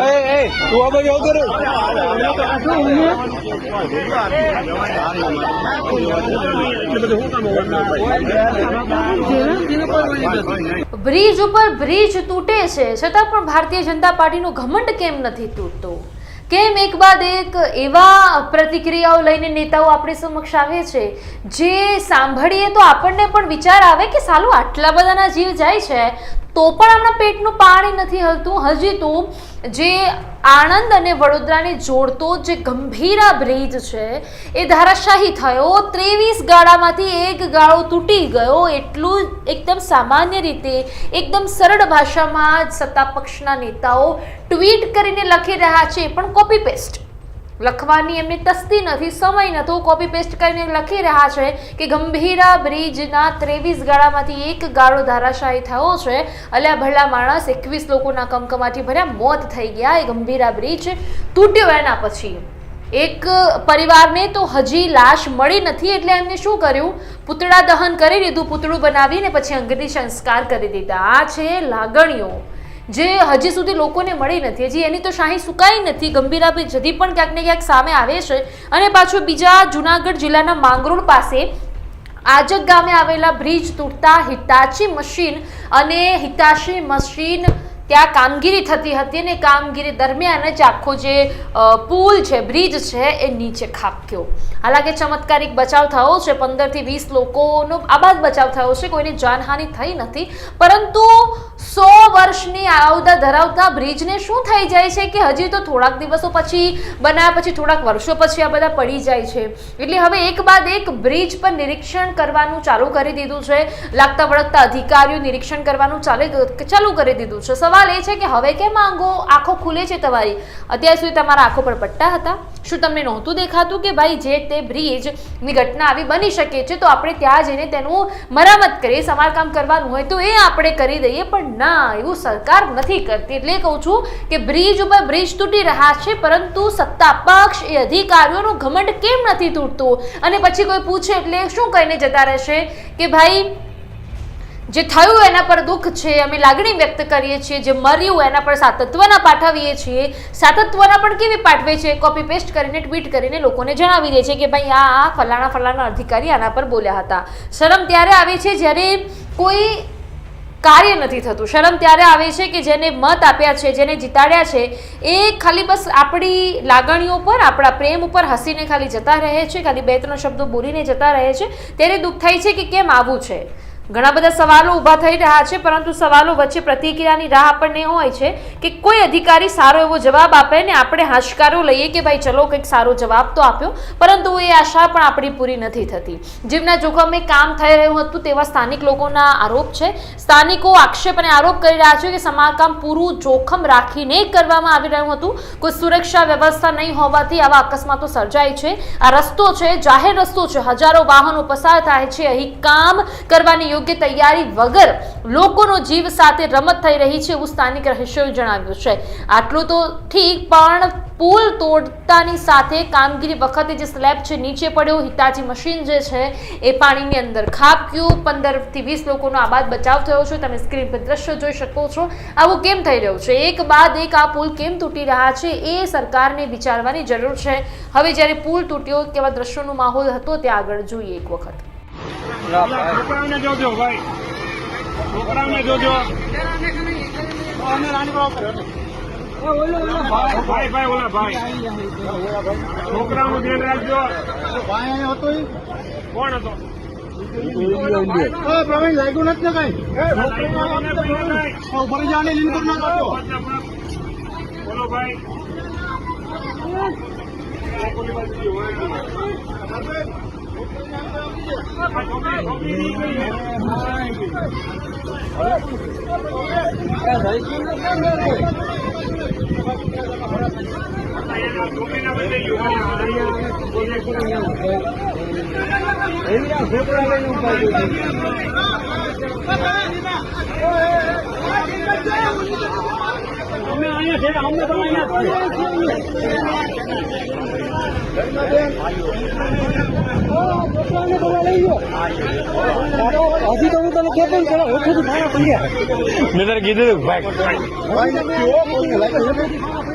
રે બ્રિજ ઉપર બ્રિજ તૂટે છે. છતાં પણ ભારતીય જનતા પાર્ટીનું ઘમંડ કેમ નથી તૂટતું? કેમ એક બાદ એક એવા પ્રતિક્રિયાઓ લઈને નેતાઓ આપણી સમક્ષ આવે છે? જે સાંભળીએ તો આપણને પણ વિચાર આવે કે સાલું આટલા બધાના જીવ જાય છે. તો પણ આપણા પેટનું પાણી નથી હલતું. હજી તો જે આણંદ અને વડોદરાને જોડતો જે ગંભીરા બ્રિજ છે, એ ધારાશાહી થયો. ત્રેવીસ ગાળામાંથી એક ગાળો તૂટી ગયો. એટલું એકદમ સામાન્ય રીતે એકદમ સરળ ભાષામાં સત્તા પક્ષના નેતાઓ ટ્વીટ કરીને લખી રહ્યા છે. પણ કોપી પેસ્ટ લખવાની એમની તસ્તી નથી, સમય નતો કોપી પેસ્ટ કરીને લખી રહ્યા છે કે ગંભીરા બ્રિજના ત્રેવીસ ગાળામાંથી એક ગાળો ધારાશાયી થયો છે. અલ્યા ભલા માણસ એકવીસ લોકોના કમકમાટી ભર્યા મોત થઈ ગયા એ ગંભીરા બ્રિજ તૂટ્યો એના પછી. એક પરિવારને તો હજી લાશ મળી નથી એટલે એમને શું કર્યું? પૂતળા દહન કરી દીધું, પૂતળું બનાવીને પછી અંગની સંસ્કાર કરી દીધા. આ છે લાગણીઓ. જે હજી સુધી લોકોને મળી નથી, હજી એની તો શાહી સુકાઈ નથી ગંભીરા બ્રિજ હજી પણ ક્યાંક ને ક્યાંક સામે આવે છે. અને પાછું બીજા જુનાગઢ જિલ્લાના માંગરોળ પાસે આજક ગામે આવેલા બ્રિજ તૂટતા હિતાચી મશીન અને હિતાશી મશીન ત્યાં કામગીરી થતી હતી અને કામગીરી દરમિયાન જ આખો જે પુલ છે, બ્રિજ છે, એ નીચે ખાબક્યો. હાલાકી ચમત્કારિક બચાવ થયો છે. પંદરથી વીસ લોકોનો આબાદ બચાવ થયો છે. કોઈની જાનહાનિ થઈ નથી. પરંતુ સો વર્ષની આવતા ધરાવતા બ્રિજને શું થઈ જાય છે કે હજી તો થોડાક દિવસો પછી બનાવ્યા પછી થોડાક વર્ષો પછી આ બધા પડી જાય છે. એટલે હવે એક બાદ એક બ્રિજ પર નિરીક્ષણ કરવાનું ચાલુ કરી દીધું છે. લાગતા વળગતા અધિકારીઓ નિરીક્ષણ કરવાનું ચાલે, ચાલુ કરી દીધું છે. સવાલ એ છે કે હવે કેમ આંગો, આંખો ખુલે છે તમારી? અત્યાર સુધી તમારા આંખો પર પટ્ટા હતા. શું તમને નહોતું દેખાતું કે ભાઈ જે તે બ્રિજની ઘટના આવી બની શકે છે, તો આપણે ત્યાં જઈને તેનું મરામત કરીએ, સમારકામ કરવાનું હોય તો એ આપણે કરી દઈએ. પણ ના, એવું સરકાર નથી કરતી. એટલે કહું છું કે બ્રિજ ઉપર બ્રિજ તૂટી રહ્યા છે, પરંતુ સત્તા પક્ષ એ અધિકારીઓનું ઘમંડ કેમ નથી તૂટતું? અને પછી કોઈ પૂછે એટલે શું કહીને જતા રહેશે કે ભાઈ જે થયું એના પર દુઃખ છે, અમે લાગણી વ્યક્ત કરીએ છીએ, જે મર્યું એના પર સાતત્વના પાઠવીએ છીએ. સાતત્વના પણ કેવી પાઠવે છે? કોપી પેસ્ટ કરીને ટ્વીટ કરીને લોકોને જણાવી દે છે કે ભાઈ, આ આ ફલાણા ફલાણા અધિકારી આના પર બોલ્યા હતા. શરમ ત્યારે આવે છે જ્યારે કોઈ કાર્ય નથી થતું. શરમ ત્યારે આવે છે કે જેને મત આપ્યા છે, જેને જીતાડ્યા છે, એ ખાલી બસ આપણી લાગણીઓ પર, આપણા પ્રેમ ઉપર હસીને ખાલી જતા રહે છે, ખાલી બે ત્રણ શબ્દો બોલીને જતા રહે છે. ત્યારે દુઃખ થાય છે કે કેમ આવું છે? ઘણા બધા સવાલો ઊભા થઈ રહ્યા છે, પરંતુ સવાલો વચ્ચે પ્રતિક્રિયાની રાહ આપણને હોય છે કે કોઈ અધિકારી સારો એવો જવાબ આપે ને આપણે હાશકારો લઈએ કે ભાઈ ચલો કંઈક સારો જવાબ તો આપ્યો, પરંતુ એ આશા પણ આપણી પૂરી નથી થતી. જીવના જોખમે કામ થઈ રહ્યું હતું તેવા સ્થાનિક લોકોના આરોપ છે. સ્થાનિકો આક્ષેપ અને આરોપ કરી રહ્યા છે કે સમારકામ પૂરું જોખમ રાખીને કરવામાં આવી રહ્યું હતું. કોઈ સુરક્ષા વ્યવસ્થા નહીં હોવાથી આવા અકસ્માતો સર્જાય છે. આ રસ્તો છે, જાહેર રસ્તો છે. હજારો વાહનો પસાર થાય છે. અહીં કામ કરવાની યોગ્ય તૈયારી વગર લોકોનો જીવ સાથે રમત થઈ રહી છે એવું સ્થાનિક રહીશોએ જણાવ્યું છે. આટલું તો ઠીક, પણ પુલ તોડતાની સાથે કામગીરી વખતે જે સ્લેબ છે નીચે પડ્યો, હિતાચી મશીન જે છે એ પાણીની અંદર ખાબક્યું. પંદરથી વીસ લોકોનો આબાદ બચાવ થયો છે. તમે સ્ક્રીન પર દ્રશ્ય જોઈ શકો છો. આવું કેમ થઈ રહ્યું છે? એક બાદ એક આ પુલ કેમ તૂટી રહ્યા છે એ સરકારને વિચારવાની જરૂર છે. હવે જ્યારે પુલ તૂટ્યો કેવા દ્રશ્યોનો માહોલ હતો, ત્યાં આગળ જોઈએ એક વખત. છોકરાઓને જોજો ભાઈ. છોકરાઓને જોજો. ભાઈ ભાઈ, ઓલા ભાઈ. છોકરાનું ધ્યાન રાખજો. કોણ હતો? પ્રવીણ લાગ્યું નથી ને કઈ ભાઈ ભાઈ. ઉપર જાને લીન કરી નાખો બોલો ભાઈ. ઓલી બાજુથી અમે અહીંયા છે અમને તો અહીંયા. છોકરાને બોલા લઈ ગયો હજી તો હું તને કહેતો પેલા ઓછું ભાડા પંડ્યા મેં તને કીધું ભાઈ.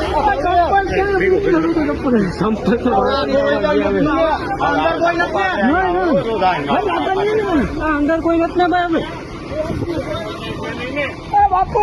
રે અંદર કોઈ નથી. બાપુ!